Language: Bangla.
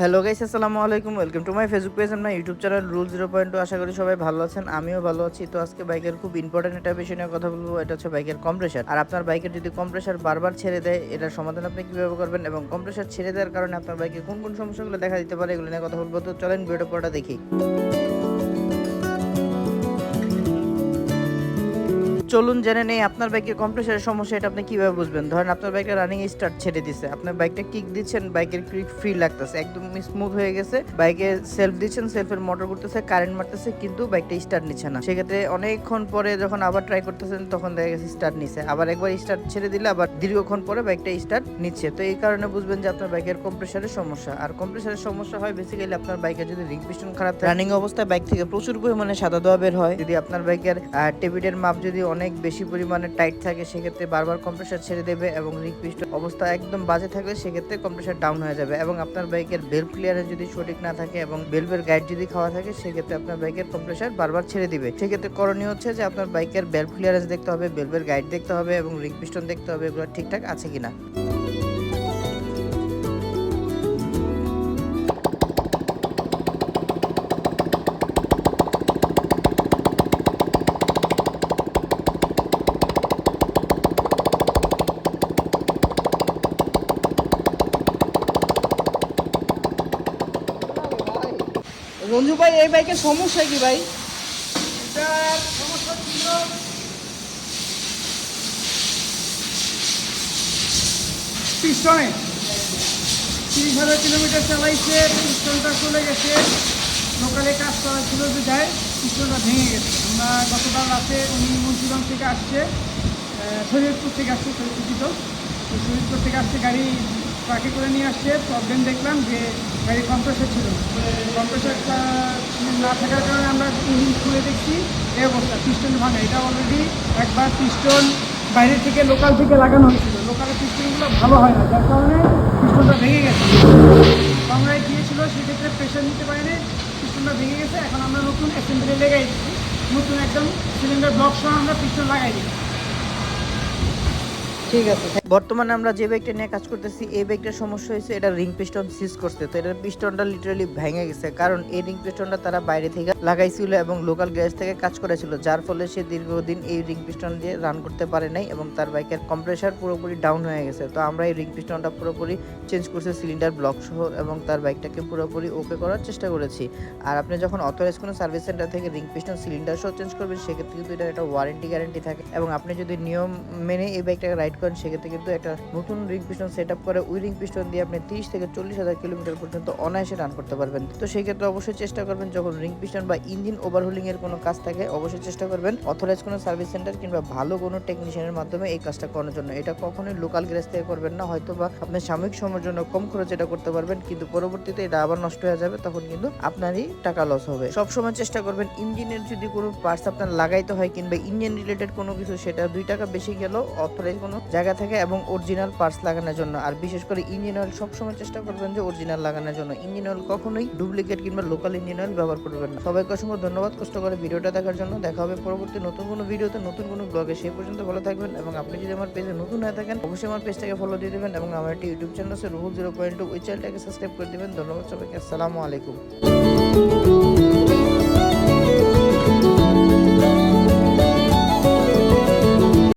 হ্যালো গাইস আসসালামু আলাইকুম। Welcome to my Facebook page আপনার YouTube channel rule zero point two আশা করি সবাই ভালো আছেন, আমিও ভালো আছি। তো আজকে বাইকের খুব ইম্পর্টেন্ট একটা বিষয় নিয়ে কথা বলব, এটা হচ্ছে বাইকের কম্প্রেসার আর আপনার বাইকের যদি কম্প্রেসার বারবার ছেড়ে দেয়, এটার সমাধান আপনি কীভাবে করবেন এবং কম্প্রেসার ছেড়ে দেওয়ার কারণে আপনার বাইকে কোন কোন সমস্যাগুলো দেখা দিতে পারে, এগুলো নিয়ে কথা বলব। তো চলেন ভিডিও পড়া দেখি। চলুন জেনে নেই আপনার বাইকের কম্প্রেসারের সমস্যা, এটা আপনি কীভাবে বুঝবেন? ধরেন আপনার বাইকটা রানিং স্টার্ট ছেড়ে দিছে, আপনার বাইকটা কিক দিচ্ছেন বাইকের কিক ফ্রি লাগতেছে, একদম স্মুথ হয়ে গেছে বাইকে সেলফ দিচ্ছেন সেলফের মোটর করতেছে কারেন্ট মারতেছে, কিন্তু বাইকটা স্টার্ট নিচ্ছে না। সেক্ষেত্রে অনেকক্ষণ পরে যখন আবার ট্রাই করতেছেন, তখন দেখা গেছে স্টার্ট নিচ্ছে আবার একবার স্টার্ট ছেড়ে দিলে আবার দীর্ঘক্ষণ পরে বাইকটা স্টার্ট নিচ্ছে। তো এই কারণে বুঝবেন যে আপনার বাইকের কম্প্রেসারের সমস্যা। আর কম্প্রেসারের সমস্যা হয় বেসিক্যালি আপনার বাইকের যদি রিং পিস্টন খারাপ রানিং অবস্থায় বাইক থেকে প্রচুর পরিমাণে সাদা দোয়া বের হয়। যদি আপনার বাইকের টেবিটের মাপ যদি অনেক বেশি পরিমাণে টাইট থাকে, সেক্ষেত্রে বারবার কম্প্রেসার ছেড়ে দেবে এবং রিকপিস্ট অবস্থা একদম বাজে থাকলে সেক্ষেত্রে কম্প্রেসার ডাউন হয়ে যাবে এবং আপনার বাইকের বেল্ট ক্লিয়ারে যদি সঠিক না থাকে এবং বেলভের গাইড যদি খাওয়া থাকে, সেক্ষেত্রে আপনার বাইকের কম্প্রেসার বারবার ছেড়ে দিবে। সেক্ষেত্রে করণীয় হচ্ছে যে আপনার বাইকের বেল্ট ক্লিয়ারেন্স দেখতে হবে বেলভের গাইড দেখতে হবে এবং রিকপিস্টন দেখতে হবে, এগুলো ঠিকঠাক আছে কিনা। রঞ্জু ভাই এই বাইকের সমস্যা কি ভাই? সমস্যা ছিল পিস্টনে। তিরিশ হাজার কিলোমিটার চালাইছে পিস্টনটা চলে গেছে। লোকালে কাজ করা ছিল যে যায় পিস্টনটা ভেঙে গেছে। আমরা গতকাল রাতে উনি মুন্সিগঞ্জ থেকে আসছে আহ, শরীয়তপুর থেকে আসছে শরীয়তপুর তো শরীয়তপুর থেকে আসছে গাড়ি ট্রাকে করে নিয়ে আসছে প্রবলেম দেখলাম যে গাড়ি কম্প্রেসার ছিল কম্প্রেসারটা না থাকার কারণে আমরা ইঞ্জিন খুলে দেখছি, এই অবস্থা পিস্টন ভাঙা। এটা অলরেডি একবার পিস্টন বাইরে থেকে লোকাল থেকে লাগানো হয়েছিল। লোকালের পিস্টনগুলো ভালো হয় না, যার কারণে পিস্টনটা ভেঙে গেছে। কামরায় গিয়েছিল, সেক্ষেত্রে প্রেশার নিতে পারেনি পিস্টনটা ভেঙে গেছে। এখন আমরা নতুন অ্যাসেম্বলি লেগাই নতুন একদম সিলিন্ডার ব্লক সহ আমরা পিস্টন লাগাই দিচ্ছি। ঠিক আছে বর্তমানে আমরা যে বাইকটা নিয়ে কাজ করতেছি, এই বাইকটার সমস্যা হয়েছে, এটা রিং পিস্টন সিজ করছে তো এটার পিস্টনটা লিটারালি ভেঙে গেছে, কারণ এই রিং পিস্টনটা তারা বাইরে থেকে লাগাইছিল এবং লোকাল গ্যারেজ থেকে কাজ করেছিল যার ফলে সে দীর্ঘদিন এই রিং পিস্টন দিয়ে রান করতে পারে নাই এবং তার বাইকের কম্প্রেসার পুরোপুরি ডাউন হয়ে গেছে। তো আমরা এই রিং পিস্টনটা পুরোপুরি চেঞ্জ করছি সিলিন্ডার ব্লক সহ এবং তার বাইকটাকে পুরোপুরি ওকে করার চেষ্টা করেছি। আর আপনি যখন অথরাইজ কোনো সার্ভিস সেন্টার থেকে রিং পিস্টন সিলিন্ডার সহ চেঞ্জ করবেন, সেক্ষেত্রে কিন্তু এটা একটা ওয়ারেন্টি গ্যারেন্টি থাকে। এবং আপনি যদি নিয়ম মেনে এই বাইকটাকে রাইড করেন, সেক্ষেত্রে কিন্তু একটা নতুন রিং পিস্টন সেট আপ করে ওই রিং পিস্টন দিয়ে আপনি তিরিশ থেকে চল্লিশ হাজার কিলোমিটার পর্যন্ত অনায়াসে রান করতে পারবেন। তো সেই ক্ষেত্রে অবশ্যই চেষ্টা করবেন, যখন রিং পিস্টন বা ইঞ্জিন ওভারহোলিং এর কোনো কাজ থাকে, অবশ্যই চেষ্টা করবেন অথরাইজ কোনো সার্ভিস সেন্টার কিংবা ভালো কোনো টেকনিশিয়ানের মাধ্যমে এই কাজটা করানোর জন্য। এটা কখনোই লোকাল গ্যারেজ থেকে করবেন না হয়তো বা আপনি সাময়িক সময়ের জন্য কম খরচ এটা করতে পারবেন, কিন্তু পরবর্তীতে এটা আবার নষ্ট হয়ে যাবে, তখন কিন্তু আপনারই টাকা লস হবে। সবসময় চেষ্টা করবেন ইঞ্জিনের যদি কোনো পার্টস আপনার লাগাইতে হয় কিংবা ইঞ্জিন রিলেটেড কোনো কিছু, সেটা দুই টাকা বেশি গেলেও অথরাইজ কোনো জায়গা থেকে এবং অরিজিনাল পার্টস লাগানোর জন্য। আর বিশেষ করে ইঞ্জিন অয়েল সবসময় চেষ্টা করবেন যে অরিজিনাল লাগানোর জন্য। ইঞ্জিন অয়েল কখনোই ডুপ্লিকেট কিংবা লোকাল ইঞ্জিন অয়েল ব্যবহার করবেন না। সবাইকে অসংখ্য ধন্যবাদ কষ্ট করে ভিডিওটা দেখার জন্য। দেখা হবে পরবর্তী নতুন কোনো ভিডিওতে, নতুন কোনো ব্লগে। সেই পর্যন্ত ভালো থাকবেন এবং আপনি যদি আমার পেজে নতুন হয়ে থাকেন, অবশ্যই আমার পেজটাকে ফলো দিয়ে দেবেন এবং আমার একটি ইউটিউব চ্যানেল আছে, রুহুল জিরো পয়েন্ট টু ওই চ্যানেলটাকে সাবস্ক্রাইব করে দেবেন। ধন্যবাদ সবাইকে। আসসালামু আলাইকুম।